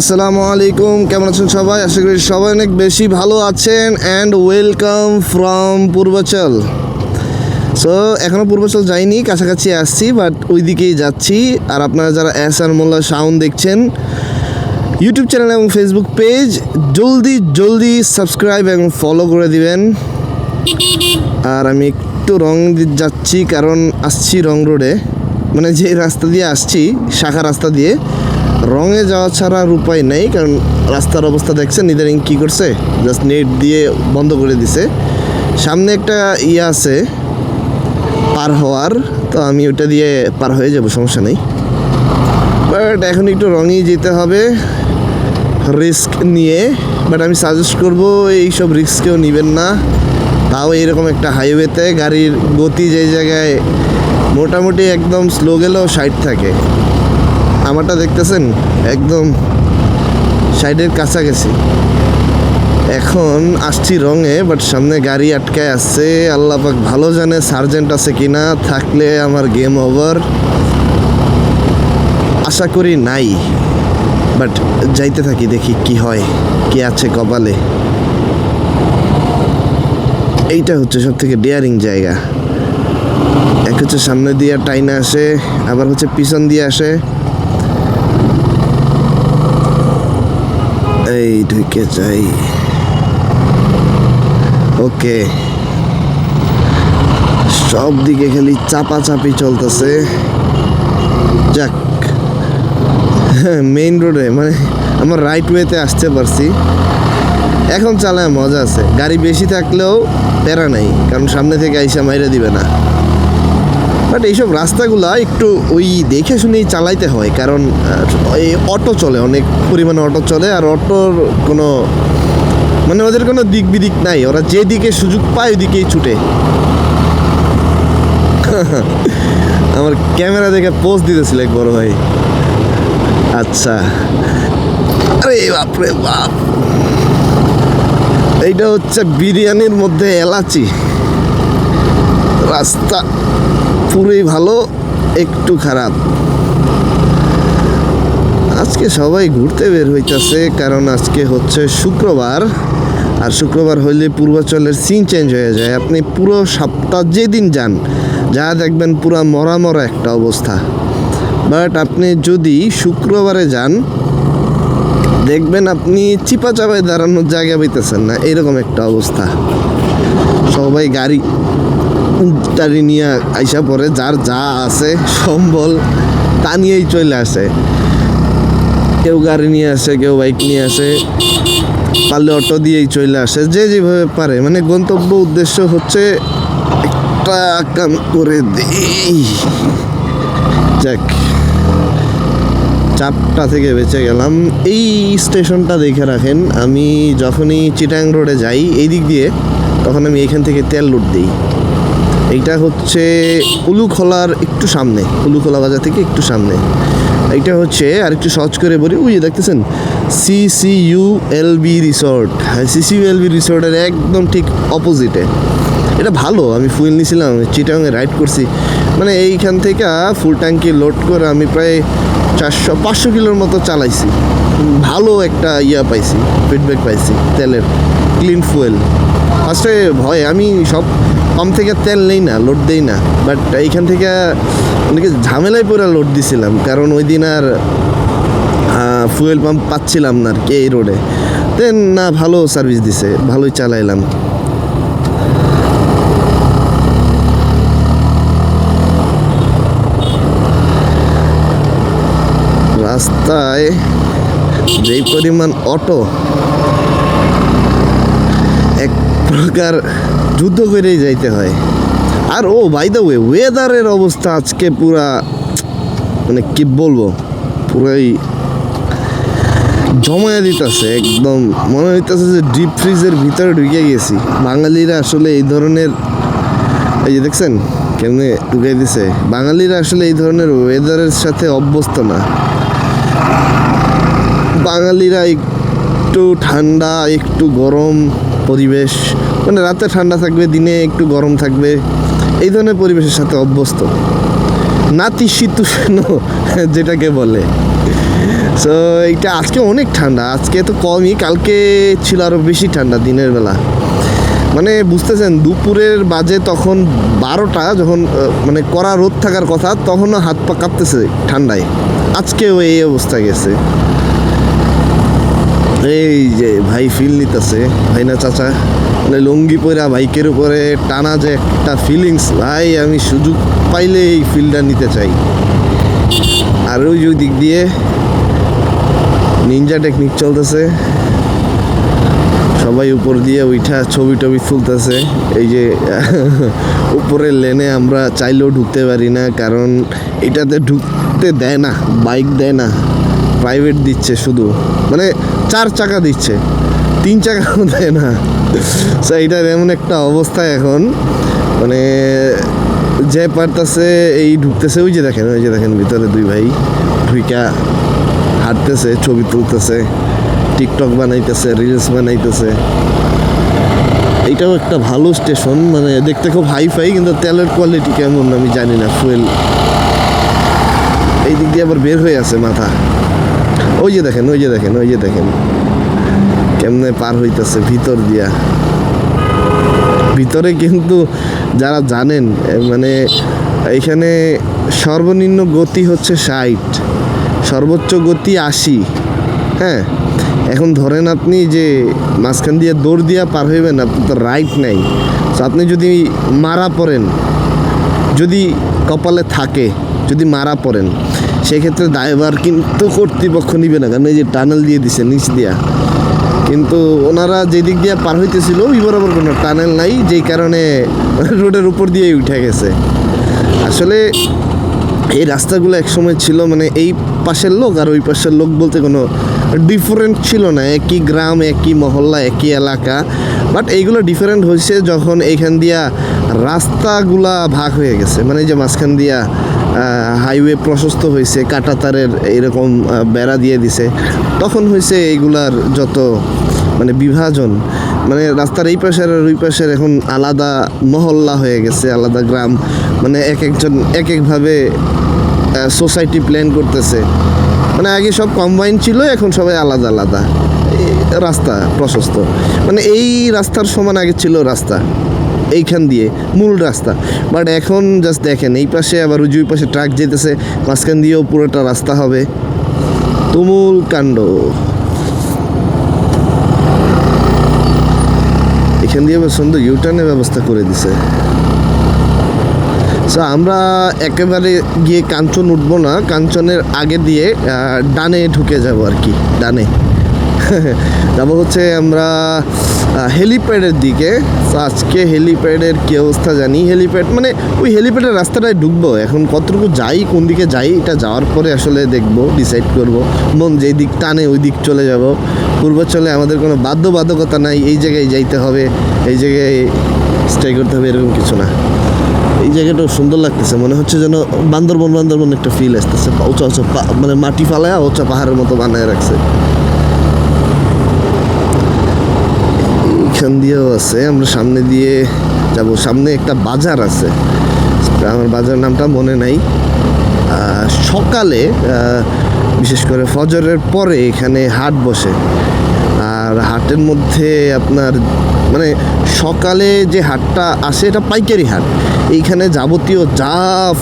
আসসালামু আলাইকুম, কেমন আছেন সবাই? আশা করি সবাই অনেক বেশি ভালো আছেন and welcome from Purbachal. So এখনও পূর্বাচল যাইনি, কাছাকাছি আসছি বাট ওই দিকেই যাচ্ছি। আর আপনারা যারা এস আর মোল্লা সাউন্ড দেখছেন, ইউটিউব চ্যানেল এবং ফেসবুক পেজ জলদি জলদি সাবস্ক্রাইব এবং ফলো করে দিবেন। আর আমি একটু রং যাচ্ছি, কারণ আসছি রং রোডে। মানে যে রাস্তা দিয়ে আসছি, শাখা রাস্তা দিয়ে রঙে যাওয়া ছাড়া আর উপায় নেই, কারণ রাস্তার অবস্থা দেখছেন ইদারিং কী করছে? জাস্ট নেট দিয়ে বন্ধ করে দিছে। সামনে একটা ইয়ে আছে, পার হওয়ার, তো আমি ওটা দিয়ে পার হয়ে যাব, সমস্যা নেই। বাট এখন একটু রঙেই যেতে হবে রিস্ক নিয়ে। বাট আমি সাজেস্ট করব, এইসব রিস্ক কেউ নেবেন না। তাও এরকম একটা হাইওয়েতে গাড়ির গতি যে জায়গায় মোটামুটি একদম স্লো গেলেও সাইড থাকে। আমারটা দেখতেছেন? একদম সাইডের কাছাকাছি। এখন আসছি রঙে বাট সামনে গাড়ি আটকায় আসছে আল্লাহ পাক ভালো জানে সার্জেন্ট আছে কিনা, থাকলে আমার গেম ওভার আশা করি নাই বাট যাইতে থাকি, দেখি কি হয়, কি আছে কপালে। এইটা হচ্ছে সব থেকে ডেয়ারিং জায়গা। এক হচ্ছে সামনে দিয়ে টাইনা আসে, আবার হচ্ছে পিছন দিয়ে আসে। এই ঢুকে যাই। ওকে। সব দিকে খালি চাপাচাপি চলতেছে। যাক। মেইন রোডে মানে আমার রাইট ওয়েতে আসতে পারছি। এখন চালায় মজা আছে। গাড়ি বেশি থাকলেও প্যারা নাই, কারণ সামনে থেকে আইসা মাইরা দিবে না। বাট এইসব রাস্তাগুলা একটু ওই দেখে শুনেই চালাইতে হয়, কারণ এই অটো চলে, অনেক পরিমাণে অটো চলে, আর অটোর কোনো মানে ওদের কোনো দিক বিদিক নাই, ওরা যেদিকে সুযোগ পায় ওইদিকেই ছুটে। আমার ক্যামেরা দেখে পোস্ট দিতেছিল এক বড় ভাই। আচ্ছা। আরে বাপরে বাপ। এইটা হচ্ছে বিরিয়ানির মধ্যে এলাচি। রাস্তা। পুরোই ভালো, একটু খারাপ। আজকে সবাই ঘুরতে বের হইতাছে, কারণ আজকে হচ্ছে শুক্রবার। আর শুক্রবার হইলে পূর্বাচলের সিন চেঞ্জ হয়ে যায়। আপনি পুরো সপ্তাহ যেদিন যান, যা দেখবেন পুরো মরা মরা একটা অবস্থা। বাট আপনি যদি শুক্রবারে যান, দেখবেন আপনি চিপা চাপায় দাঁড়ানোর জায়গা পাইতেছেন না। এরকম একটা অবস্থা। সবাই গাড়ি টাড়ি নিয়ে আইসা পরে যার যা আছে, সম্বল, তা নিয়েই চলে আসে। কেউ গাড়ি নিয়ে আসে, কেউ বাইক নিয়ে আসে, পারলে অটো দিয়েই চলে আসে, যে যেভাবে পারে। মানে গন্তব্য উদ্দেশ্য হচ্ছে একটা কাম করে দেই। যাক, চাপটা থেকে বেঁচে গেলাম। এই স্টেশনটা দেখে রাখেন, আমি যখনই চিটাং রোডে যাই, এই দিক দিয়ে, তখন আমি এখান থেকে তেল লুট দিই। এইটা হচ্ছে উলুখোলার একটু সামনে, উলুখোলা বাজার থেকে একটু সামনে। এইটা হচ্ছে আর একটু সহজ করে বলি, ওই দেখতেছেন C C U L B resort হ্যাঁ C C U L B রিসোর্টের একদম ঠিক অপোজিটে এটা ভালো, আমি ফুল নিয়েছিলাম চিটাংয়ে রাইড করছি। মানে এইখান থেকে ফুল ট্যাঙ্কি লোড করে আমি প্রায় চারশো, পাঁচশো কিলোর মতো চালাইছি। ভালো একটা ইয়া পাইছি ফিডব্যাক পাইছি, তেলের ক্লিন ফুয়েল ফার্স্টে ভয়, আমি সব পাম্প থেকে তেল নেই না লোড দেই না। বাট এইখান থেকে অনেকে ঝামেলায় পড়ে লোড দিছিলাম। কারণ ওই দিন আর ফুয়েল পাম্প পাচ্ছিলাম না আর কি এই রোডে দেন না, ভালো সার্ভিস দিছে, ভালোই চালাইলাম। রাস্তায় যে পরিমাণ অটো, এক প্রকার যুদ্ধ করেই যাইতে হয়। আর ও বাই দ্য ওয়ে ওয়েদারের অবস্থা আজকে পুরা মানে কি বলব, পুরাই জমায়া দিতেছে, একদম মনে হইতেছে যে ডিপ ফ্রিজের ভিতরে ঢুকে গেছি। বাঙালিরা আসলে এই ধরনের, এই যে দেখছেন কেমনে ঢুকে দিছে? বাঙালিরা আসলে এই ধরনের ওয়েদারের সাথে অভ্যস্ত না। বাঙালিরা একটু ঠান্ডা, একটু গরম পরিবেশ মানে রাতে ঠান্ডা থাকবে, দিনে একটু গরম থাকবে, এই ধরনের পরিবেশের সাথে অভ্যস্ত। নাতিশীতোষ্ণ যেটাকে বলে। সো এইটা আজকে অনেক ঠান্ডা, আজকে তো কমই, কালকে ছিল আরও বেশি ঠান্ডা দিনের বেলা। মানে বুঝতেছেন, দুপুরের বাজে তখন বারোটা, যখন মানে কড়া রোদ থাকার কথা, তখনও হাত পা কাঁপতেছে ঠান্ডায়। আজকেও এই অবস্থা গেছে। এই যে ভাই ফিল নিতেছে, ভাই না চাচা? মানে লুঙ্গি পরা বাইকের উপরে টানা যে একটা ফিলিংস ভাই আমি সুযোগ পাইলে এই ফিলটা নিতে চাই। আর ওই দিক দিয়ে নিনজা টেকনিক চলতেছে। সবাই উপর দিয়ে উঠা ছবি টবি তুলতেছে। এই যে, উপরের লেনে আমরা চাইলেও ঢুকতে পারি না, কারণ এটাতে ঢুকতে দেয় না বাইক দেয় না। প্রাইভেট দিচ্ছে শুধু। মানে চার চাকা দিচ্ছে। তিন চাকাও দেয় না। সো এটার এমন একটা অবস্থা এখন। মানে যে পারতাছে, এই ঢুকতেছে, ওই যে দেখেন, ওই যে দেখেন, ভিতরে দুই ভাই ঢুইকা হাঁটতেছে, ছবি তুলতেছে, টিকটক বানাইতেছে রিলস বানাইতেছে। এইটাও একটা ভালো স্টেশন মানে দেখতে খুব হাই ফাই কিন্তু তেলের কোয়ালিটি কেমন আমি জানি না ফুয়েল এই দিক দিয়ে আবার বের হয়ে আছে মাথা। ওই যে দেখেন, ওই যে দেখেন, ওই যে দেখেন। কেমনে পার হইতেছে ভিতর দিয়া। ভিতরে কিন্তু যারা জানেন মানে এখানে সর্বনিম্ন গতি হচ্ছে ষাট, সর্বোচ্চ গতি আশি হ্যাঁ? এখন ধরেন আপনি যে মাঝখান দিয়ে দৌড় দিয়া পার হইবেন আপনি তো রাইট নাই। তো আপনি যদি মারা পড়েন, যদি কপালে থাকে, যদি মারা পড়েন সেক্ষেত্রে ড্রাইভার কিন্তু কর্তৃপক্ষ নিবে না, কারণ এই যে টানেল দিয়ে দিছে, নিচ দিয়া। কিন্তু ওনারা যেদিক দিয়ে পার হইতেছিল, ওই বরাবর কোনো টানেল নাই, যেই কারণে রোডের উপর দিয়েই উঠে গেছে। আসলে এই রাস্তাগুলো একসময় ছিল মানে এই পাশের লোক আর ওই পাশের লোক বলতে কোনো ডিফারেন্ট ছিল না, একই গ্রাম, একই মহল্লা, একই এলাকা। বাট এইগুলো ডিফারেন্ট হয়েছে যখন এইখান দিয়া রাস্তাগুলা ভাগ হয়ে গেছে। মানে যে মাঝখান দিয়া হাইওয়ে প্রশস্ত হয়েছে, কাটাতারের এরকম বেড়া দিয়ে দিছে। তখন হয়েছে এইগুলার যত মানে বিভাজন। মানে রাস্তার এই পাশের আর ওই পাশের এখন আলাদা মহল্লা হয়ে গেছে, আলাদা গ্রাম। মানে এক একজন, এক একভাবে সোসাইটি প্ল্যান করতেছে। মানে আগে সব কম্বাইন ছিল, এখন সবাই আলাদা আলাদা। রাস্তা প্রশস্ত। মানে এই রাস্তার সমান আগে ছিল রাস্তা। এইখান দিয়ে মূল রাস্তা। বাট এখন জাস্ট দেখেন, এই পাশে আবার ওই ওই পাশে ট্রাক যেতেছে, মাঝখান দিয়েও পুরোটা রাস্তা হবে। তুমুল কাণ্ড। এখান দিয়ে সুন্দর ইউটার্নের ব্যবস্থা করে দিছে। সো আমরা একেবারে গিয়ে কাঞ্চন উঠবো না। কাঞ্চনের আগে দিয়ে ডানে ঢুকে যাব আর কি, ডানে। যাব হচ্ছে আমরা হেলিপ্যাডের দিকে। আজকে হেলিপ্যাডের কী অবস্থা জানি? হেলিপ্যাড মানে ওই হেলিপ্যাডের রাস্তাটায় ঢুকবো। এখন কতটুকু যাই, কোন দিকে যাই, এটা যাওয়ার পরে আসলে দেখব ডিসাইড করব। মন যেই দিক টানে, ওই দিক চলে যাব। পূর্বাঞ্চলে আমাদের কোনো বাধ্যবাধকতা নাই, এই জায়গায় যাইতে হবে, এই জায়গায় স্টে করতে হবে, এরকম কিছু না। এই জায়গাটাও সুন্দর লাগতেছে, মনে হচ্ছে যেন বান্দরবন বান্দরবন একটা ফিল আসতেছে। উঁচা উঁচা মানে মাটি ফালায় উঁচা পাহাড়ের মতো বানায় রাখছে। এইখান দিয়েও আছে। আমরা সামনে দিয়ে যাব। সামনে একটা বাজার আছে। আমার বাজার নামটা মনে নাই। সকালে বিশেষ করে ফজরের পরে এখানে হাট বসে। আর হাটের মধ্যে আপনার মানে সকালে যে হাটটা আসে, এটা পাইকারি হাট। এইখানে যাবতীয় যা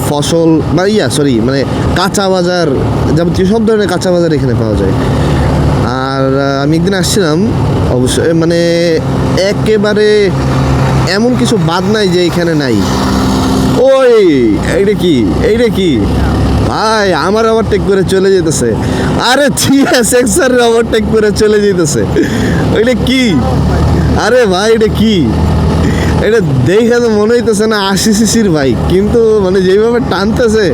ফসল বা ইয়া সরি মানে কাঁচা বাজার, যাবতীয় সব ধরনের কাঁচা বাজার এখানে পাওয়া যায়। আর আমি একদিন আসছিলাম অবশ্যই। মানে একেবারে এমন কিছু বাদ নাই যে এখানে নাই। ওই, এইটা কি? এইটা কি? ভাই, আমার ওভারটেক করে চলে যেতেছে। আরে ঠিক এক্সারের ওভারটেক করে চলে যেতেছে। ওইটা কি? আরে ভাই এটা কি? এটা দেখে তো মনে হইতেছে না আশি সিসির বাইক কিন্তু মানে যেভাবে টানতেছে,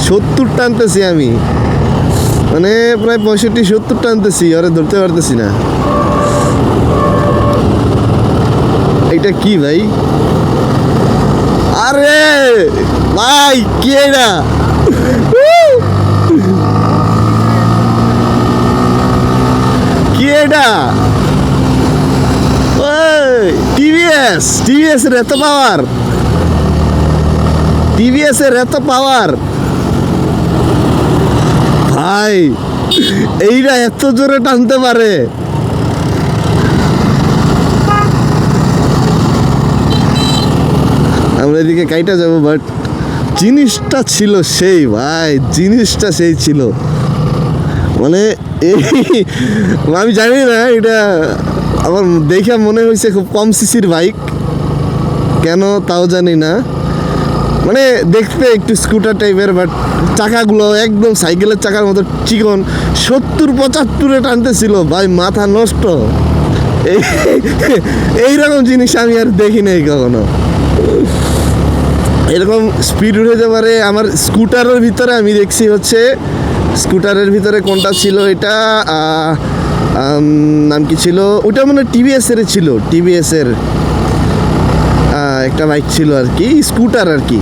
সত্তর টানতেছি আমি। মানে প্রায় পঁয়ষট্টি, সত্তর টানতেছি ওরে ধরতে পারতেছি না। এটা কি ভাই? আরে ভাই, কি এটা? কি এটা? টিভিএস টিভিএস এর এত পাওয়ার টিভিএস এর এত পাওয়ার ভাই এইটা এত জোরে টানতে পারে। আমরা এদিকে কাইটা যাব বাট জিনিসটা ছিল সেই, ভাই, জিনিসটা সেই ছিল। মানে এই, আমি জানি না, এটা আমার দেখে মনে হয়েছে খুব কম সিসির বাইক। কেন তাও জানি না। মানে দেখতে একটু স্কুটার টাইপের বাট চাকাগুলো একদম সাইকেলের চাকার মতো চিকন। সত্তর পঁচাত্তরে টানতেছিল, ভাই, মাথা নষ্ট। এই, এইরকম জিনিস আমি আর দেখি নাই কখনো। এরকম স্পিড উঠে পারে। আমার স্কুটারের ভিতরে আমি দেখছি হচ্ছে স্কুটারের ভিতরে কোনটা ছিল এটা নাম কি ছিল? ওটা মানে টিভিএস এর ছিল টিভিএস এর একটা বাইক ছিল আর কি স্কুটার আর কি।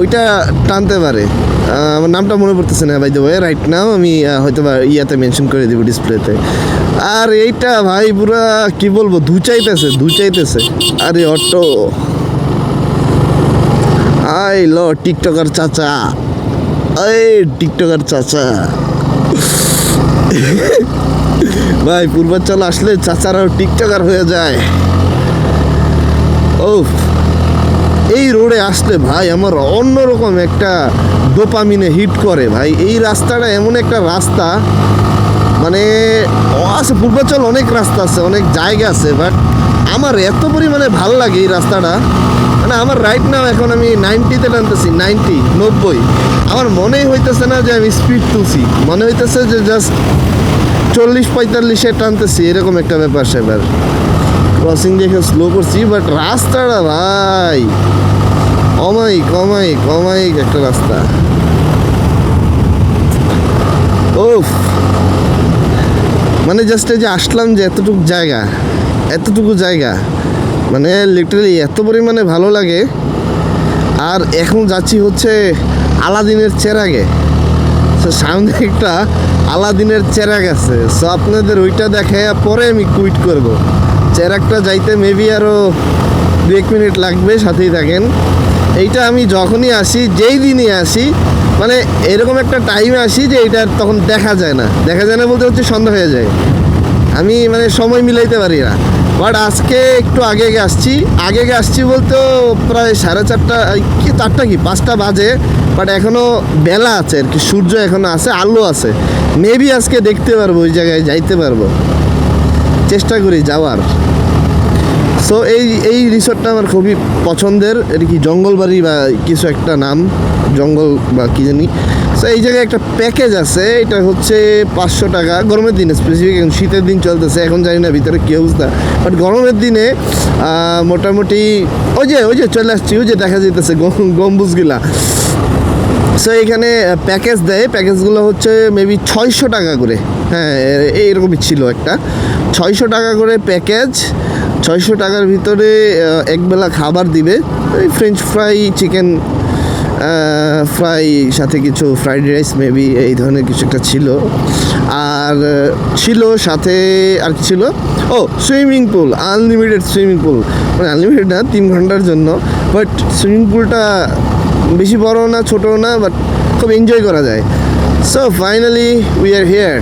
ওইটা টানতে পারে। আমার নামটা মনে পড়তেছে না ভাই দেবো রাইট নাম আমি হয়তো বা ইয়াতে মেনশন করে দিব ডিসপ্লেতে আর এইটা ভাই পুরা, কি বলব, ধুচাইতেছে ধুচাইতেছে। আরে অটো। আই ল, টিকটকার চাচা। এই, টিকটকার চাচা। ভাই, পূর্বাঞ্চল আসলে চাচারাও টিকটকার হয়ে যায়। ও এই রোডে আসলে ভাই আমার অন্যরকম একটা ডোপামিনে হিট করে ভাই। এই রাস্তাটা এমন একটা রাস্তা মানে আছে, পূর্বাঞ্চল অনেক রাস্তা আছে, অনেক জায়গা আছে বাট আমার এত পরিমাণে ভালো লাগে এই রাস্তাটা। মানে আমার রাইট নাও এখন আমি নাইনটিতে টানতেছি নাইনটি নব্বই। আমার মনেই হইতেছে না যে আমি স্পিড তুলছি। মনে হইতেছে যে জাস্ট চল্লিশ পঁয়তাল্লিশে টানতেছি, এরকম একটা ব্যাপার সেবার। ক্রসিং দেখে স্লো করছি বাট রাস্তাটা ভাই অমাইক অমাইক অমাইক একটা রাস্তা। ওফ মানে জাস্ট এই যে আসলাম যে এতটুকু জায়গা এতটুকু জায়গা। মানে লিটারালি এত পরিমাণে ভালো লাগে। আর এখন যাচ্ছি হচ্ছে আলাদিনের চেরাগে। সামনে একটা আলাদিনের চেরাগ আছে। সো আপনাদের ওইটা দেখে পরে আমি কুইট করব। চেরাগটা যাইতে মেবি আরও দু এক মিনিট লাগবে, সাথেই থাকেন। এইটা আমি যখনই আসি, যেই দিনই আসি মানে এরকম একটা টাইমে আসি যে এটা তখন দেখা যায় না। দেখা যায় না বলতে হচ্ছে সন্ধ্যা হয়ে যায়। আমি মানে সময় মিলাইতে পারি না। বাট আজকে একটু আগে আসছি। আগে আসছি বলতেও প্রায় সাড়ে চারটা কি চারটা কি? পাঁচটা বাজে, বাট এখনও বেলা আছে আর কি। সূর্য এখনও আছে, আলো আছে। মেবি আজকে দেখতে পারব, ওই জায়গায় যাইতে পারব। চেষ্টা করি যাওয়ার। সো এই এই রিসোর্টটা আমার খুবই পছন্দের। এটা কি জঙ্গলবাড়ি বা কিছু একটা নাম? জঙ্গল বা কি জানি। সো এই জায়গায় একটা প্যাকেজ আছে, এটা হচ্ছে পাঁচশো টাকা। গরমের দিনে স্পেসিফিক এখন শীতের দিন চলতেছে, এখন জানি না ভিতরে কী অবস্থা। বাট গরমের দিনে মোটামুটি ওই যে ওই যে চলে আসছি, ওই যে দেখা যেতেছে গম- গম্বুজগুলা। সো এখানে প্যাকেজ দেয় প্যাকেজগুলো হচ্ছে মেবি ছয়শো টাকা করে। হ্যাঁ এইরকমই ছিল একটা। ছয়শো টাকা করে প্যাকেজ ছয়শো টাকার ভিতরে একবেলা খাবার দিবে। ওই ফ্রেঞ্চ ফ্রাই চিকেন ফ্রাই সাথে কিছু ফ্রাইড রাইস মেবি এই ধরনের কিছু একটা ছিল। আর ছিল সাথে আর কি ছিল? ও swimming pool unlimited swimming pool মানে আনলিমিটেড না, তিন ঘণ্টার জন্য। বাট সুইমিং পুলটা বেশি বড় না ছোটো না বাট খুব এনজয় করা যায়। So finally we are here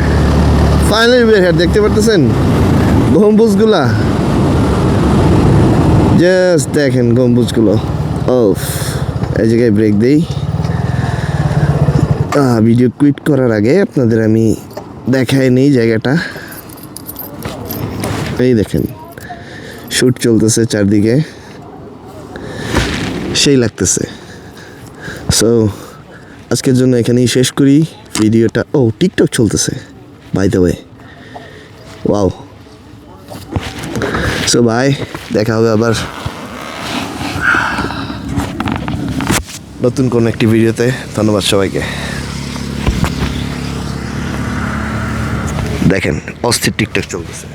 finally we are here দেখতে পারতেছেন? গম্বুজগুলা। জাস্ট দেখেন গম্বুজগুলো। ও এই জায়গায় ব্রেক দেই। ভিডিও কুইট করার আগে আপনাদের আমি দেখাই নেই জায়গাটা। এই দেখেন শ্যুট চলতেছে চারদিকে। সেই লাগতেছে। সো আজকের জন্য এখানেই শেষ করি। ভিডিওটা ও টিকটক চলতেছে by the way wow so bye দেখা হবে আবার। নতুন কোনো একটি ভিডিওতে ধন্যবাদ সবাইকে। দেখেন অস্থির টিকটক চলতেছে।